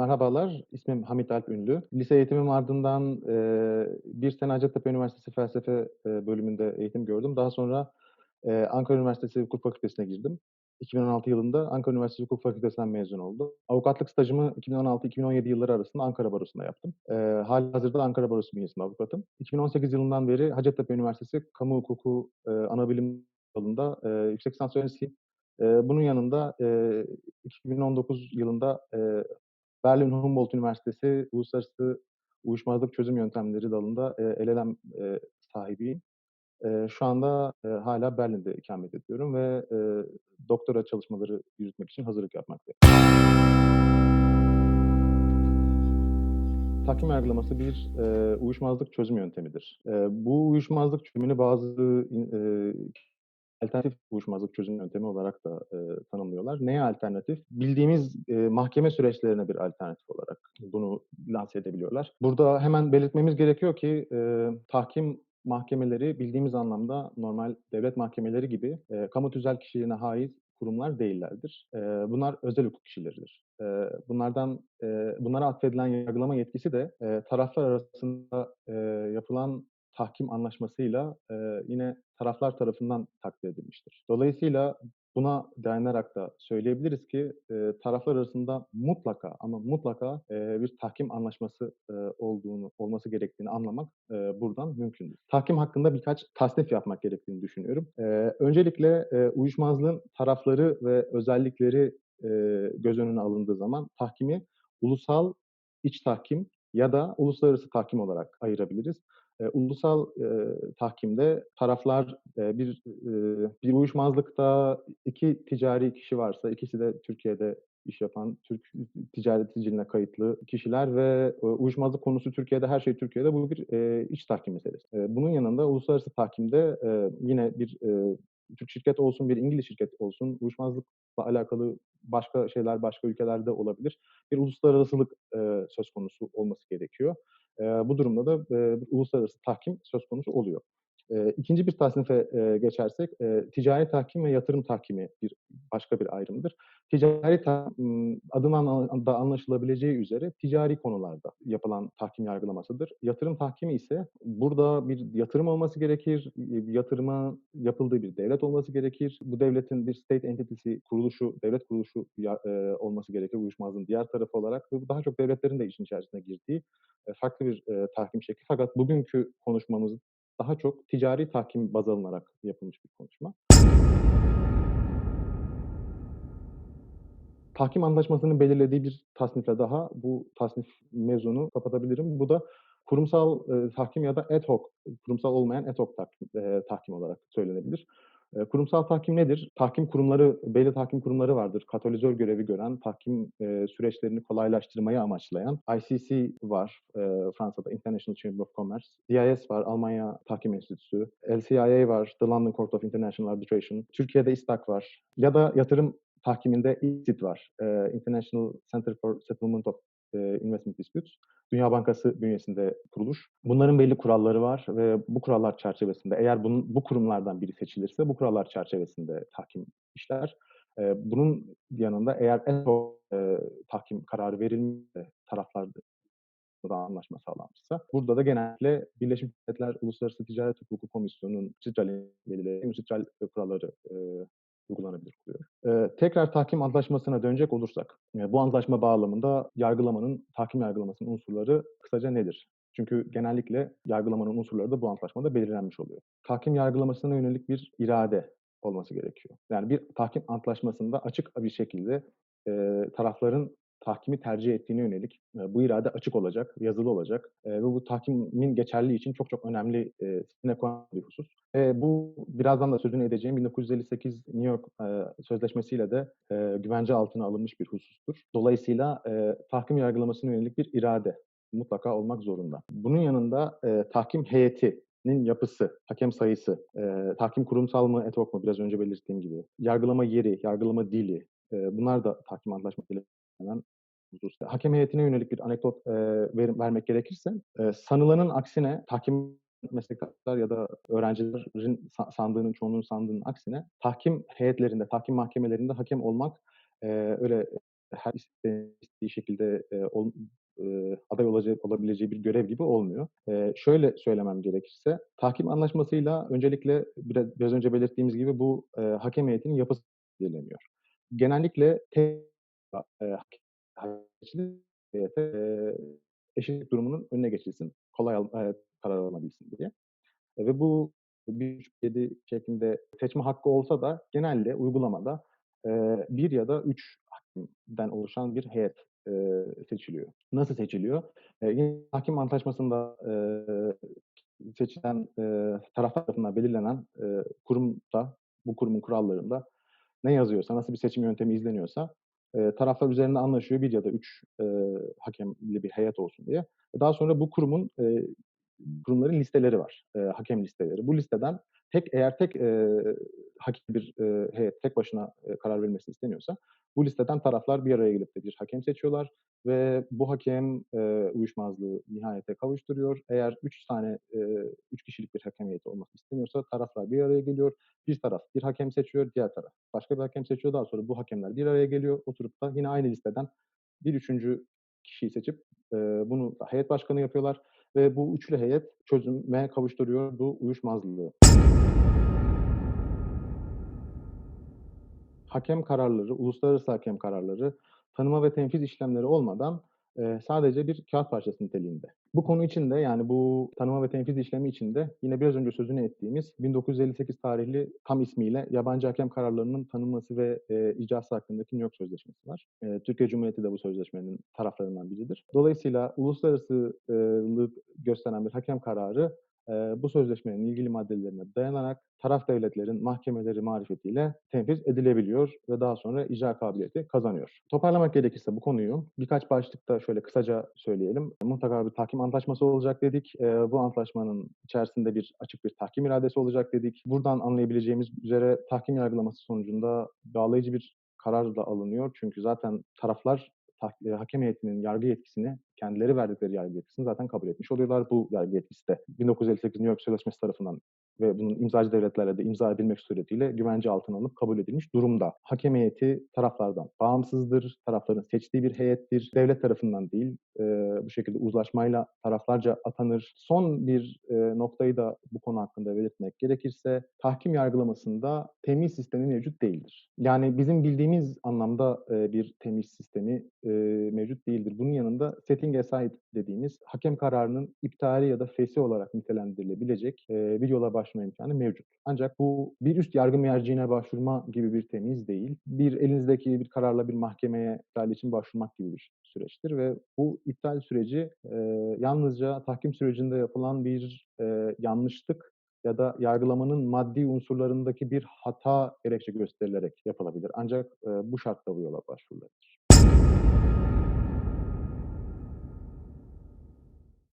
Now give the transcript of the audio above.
merhabalar, ismim Hamit Alp Ünlü. Lise eğitimim ardından, eee, 1 sene Hacettepe Üniversitesi Felsefe, eee, bölümünde eğitim gördüm. Daha sonra, eee, Ankara Üniversitesi Hukuk Fakültesi'ne girdim. 2016 yılında Ankara Üniversitesi Hukuk Fakültesi'nden mezun oldum. Avukatlık stajımı 2016-2017 yılları arasında Ankara Barosu'nda yaptım. Eee, hâlihazırda Ankara Barosu bünyesinde avukatım. 2018 yılından beri Hacettepe Üniversitesi Kamu Hukuku, eee, Anabilim Dalı'nda, eee, yüksek lisans öğrencisiyim. Bunun yanında, eee, 2019 yılında, Berlin Humboldt Üniversitesi Uluslararası Uyuşmazlık Çözüm Yöntemleri dalında, eee, LLM, eee, sahibiyim. Eee, şu anda, eee, hâlâ Berlin'de ikamet ediyorum ve, doktora çalışmaları yürütmek için hazırlık yapmaktayım. Tahkim yargılaması bir, eee, uyuşmazlık çözüm yöntemidir. Eee, bu uyuşmazlık çözümünü bazı eee, alternatif uyuşmazlık çözüm yöntemi olarak da, eee, tanımlıyorlar. Neye alternatif? Bildiğimiz, eee, mahkeme süreçlerine bir alternatif olarak bunu lanse edebiliyorlar. Burada hemen belirtmemiz gerekiyor ki, eee, tahkim mahkemeleri bildiğimiz anlamda normal devlet mahkemeleri gibi, eee, kamu tüzel kişiliğine haiz kurumlar değillerdir. Eee, bunlar özel hukuk kişileridir. Eee, bunlardan, eee, bunlara atfedilen yargılama yetkisi de, eee, taraflar arasında, eee, yapılan tahkim anlaşmasıyla, eee, yine taraflar tarafından takdir edilmiştir. Dolayısıyla buna dayanarak da söyleyebiliriz ki, eee, taraflar arasında mutlaka ama mutlaka, eee, bir tahkim anlaşması, eee, olduğunu olması gerektiğini anlamak, eee, buradan mümkündür. Tahkim hakkında birkaç tasnif yapmak gerektiğini düşünüyorum. Eee, öncelikle, eee, uyuşmazlığın tarafları ve özellikleri, eee, göz önüne alındığı zaman tahkimi ulusal iç tahkim ya da uluslararası tahkim olarak ayırabiliriz. Eee, ulusal, eee, tahkimde taraflar, eee, bir, eee, bir uyuşmazlıkta 2 ticari kişi varsa, ikisi de Türkiye'de iş yapan, Türk ticaret siciline kayıtlı kişiler ve, eee, uyuşmazlık konusu Türkiye'de, her şey Türkiye'de. Bu bir, eee, iç tahkim meselesi. Eee, bunun yanında uluslararası tahkimde, eee, yine bir, eee, Türk şirket olsun, bir İngiliz şirket olsun, uyuşmazlıkla alakalı başka şeyler başka ülkelerde olabilir. Bir uluslararasılık, eee, söz konusu olması gerekiyor. Eee, bu durumda da, eee, uluslararası tahkim söz konusu oluyor. Eee, 2'nci bir tasnife, eee, geçersek, eee, ticari tahkim ve yatırım tahkimi bir başka bir ayrımdır. Ticari tahkim, adından da anlaşılabileceği üzere ticari konularda yapılan tahkim yargılamasıdır. Yatırım tahkimi ise burada bir yatırım olması gerekir, bir yatırımın yapıldığı bir devlet olması gerekir. Bu devletin bir state entity'si, kuruluşu, devlet kuruluşu eee, olması gerekir uyuşmazlığın diğer tarafı olarak ve daha çok devletlerin de işin içerisine girdiği, farklı bir, eee, tahkim şekli. Fakat bugünkü konuşmamız daha çok ticari tahkim baz alınarak yapılmış bir konuşma. Tahkim anlaşmasının belirlediği bir tasnifle daha bu tasnif mevzunu kapatabilirim. Bu da kurumsal, eee, tahkim ya da ad hoc, kurumsal olmayan ad hoc tahkim, eee, tahkim olarak söylenebilir. Kurumsal tahkim nedir? Tahkim kurumları, belli tahkim kurumları vardır. Katalizör görevi gören, tahkim, süreçlerini kolaylaştırmayı amaçlayan ICC var, Fransa'da International Chamber of Commerce, DIS var, Almanya Tahkim Enstitüsü, LCIA var, The London Court of International Arbitration, Türkiye'de İSTAK var. Ya da yatırım tahkiminde ICSID var, International Center for Settlement of, eee, Investment Disputes. Dünya Bankası bünyesinde kuruluş. Bunların belli kuralları var ve bu kurallar çerçevesinde eğer bunun bu kurumlardan biri seçilirse bu kurallar çerçevesinde tahkim işler. Eee, bunun yanında eğer ad hoc, eee, tahkim kararı verilmişse taraflar da anlaşma sağlanmışsa burada da genellikle Birleşmiş Milletler Uluslararası Ticaret Hukuku Komisyonu'nun UNCITRAL kuralları, eee, uygulanabilir kılıyor. Eee, tekrar tahkim antlaşmasına dönecek olursak, bu antlaşma bağlamında yargılamanın, tahkim yargılamasının unsurları kısaca nedir? Çünkü genellikle yargılamanın unsurları da bu antlaşmada belirlenmiş oluyor. Tahkim yargılamasına yönelik bir irade olması gerekiyor. Yani bir tahkim antlaşmasında açık bir şekilde, eee, tarafların tahkimi tercih ettiğine yönelik, eee, bu irade açık olacak, yazılı olacak, eee, ve bu tahkimin geçerliliği için çok çok önemli, eee, sine bir husus. Eee, bu birazdan da sözünü edeceğim 1958 New York, eee, Sözleşmesi'yle de, eee, güvence altına alınmış bir husustur. Dolayısıyla, eee, tahkim yargılamasına yönelik bir irade mutlaka olmak zorunda. Bunun yanında, eee, tahkim heyetinin yapısı, hakem sayısı, eee, tahkim kurumsal mı, hoc mu biraz önce belirttiğim gibi, yargılama yeri, yargılama dili, eee, bunlar da tahkim antlaşmasıyla belirlenen hususlar. Hakem heyetine yönelik bir anekdot, eee, verim vermek gerekirse, eee, sanılanın aksine tahkim meslektaşlar ya da öğrencilerin sa sandığının, çoğunluğun sandığının aksine tahkim heyetlerinde, tahkim mahkemelerinde hakem olmak, eee, öyle her iste istediği şekilde, eee, ol eee, aday olaca olabileceği bir görev gibi olmuyor. Eee, şöyle söylemem gerekirse, tahkim anlaşmasıyla öncelikle bira biraz önce belirttiğimiz gibi bu, eee, hakem heyetinin yapısı belirleniyor. Genellikle tek eee, eee, eşitlik durumunun önüne geçilsin, kolay al eee, karar alınabilsin diye ve bu 1-3-7 şeklinde seçme hakkı olsa da genelde uygulamada, eee, 1 ya da 3 hakimden oluşan bir heyet, eee, seçiliyor. Nasıl seçiliyor? Yine tahkim antlaşmasında, eee, seçilen, eee, taraflar tarafından belirlenen, eee, kurumda, bu kurumun kurallarında ne yazıyorsa, nasıl bir seçim yöntemi izleniyorsa, eee, taraflar üzerinde anlaşıyor 1 ya da 3 eee, hakemli bir heyet olsun diye. Daha sonra bu kurumun, eee, kurumların listeleri var, eee, hakem listeleri. Bu listeden tek eğer tek, eee, hakemli bir, eee, heyet tek başına, eee, karar verilmesi isteniyorsa bu listeden taraflar bir araya gelip de bir hakem seçiyorlar ve bu hakem, eee, uyuşmazlığı nihayete kavuşturuyor. Eğer 3 tane, eee, 3 kişilik bir hakem heyeti olması isteniyorsa taraflar bir araya geliyor. Bir taraf bir hakem seçiyor, diğer taraf başka bir hakem seçiyor. Daha sonra bu hakemler bir araya geliyor, oturup da yine aynı listeden bir 3'üncü kişiyi seçip, eee, bunu heyet başkanı yapıyorlar ve bu üçlü heyet çözüme kavuşturuyor bu uyuşmazlığı. Hakem kararları, uluslararası hakem kararları, tanıma ve tenfiz işlemleri olmadan, sadece bir kâğıt parçası niteliğinde. Bu konu için de, yani bu tanıma ve tenfiz işlemi için de yine biraz önce sözünü ettiğimiz 1958 tarihli tam ismiyle Yabancı Hakem Kararlarının Tanınması ve, eee, İcrası Hakkındaki New York Sözleşmesi var. Eee, Türkiye Cumhuriyeti de bu sözleşmenin taraflarından biridir. Dolayısıyla uluslararası lık gösteren bir hakem kararı, bu sözleşmenin ilgili maddelerine dayanarak taraf devletlerin mahkemeleri marifetiyle tenfiz edilebiliyor ve daha sonra icra kabiliyeti kazanıyor. Toparlamak gerekirse bu konuyu birkaç başlıkta şöyle kısaca söyleyelim. Mutlaka bir tahkim antlaşması olacak dedik. Bu antlaşmanın içerisinde bir açık bir tahkim iradesi olacak dedik. Buradan anlayabileceğimiz üzere tahkim yargılaması sonucunda bağlayıcı bir karar da alınıyor. Çünkü zaten taraflar hakem heyetinin yargı yetkisini, kendileri verdikleri yargı yetkisini zaten kabul etmiş oluyorlar. Bu yargı yetkisi de 1958 New York Sözleşmesi tarafından ve bunun imzacı devletlerle de imza edilmek suretiyle güvence altına alınıp kabul edilmiş durumda. Hakem heyeti taraflardan bağımsızdır, tarafların seçtiği bir heyettir. Devlet tarafından değil, eee, bu şekilde uzlaşmayla taraflarca atanır. Son bir, eee, noktayı da bu konu hakkında belirtmek gerekirse tahkim yargılamasında temyiz sistemi mevcut değildir. Yani bizim bildiğimiz anlamda, eee, bir temyiz sistemi, eee, mevcut değildir. Bunun yanında setting aside dediğimiz hakem kararının iptali ya da feshi olarak nitelendirilebilecek, eee, bir yola başvurma imkânı mevcut. Ancak bu bir üst yargı merciğine başvurma gibi bir temyiz değil. Bir elinizdeki bir kararla bir mahkemeye iptal için başvurmak gibi bir süreçtir ve bu iptal süreci, eee, yalnızca tahkim sürecinde yapılan bir, eee, yanlışlık ya da yargılamanın maddi unsurlarındaki bir hata gerekçe gösterilerek yapılabilir. Ancak, eee, bu şartla bu yola başvurulabilir.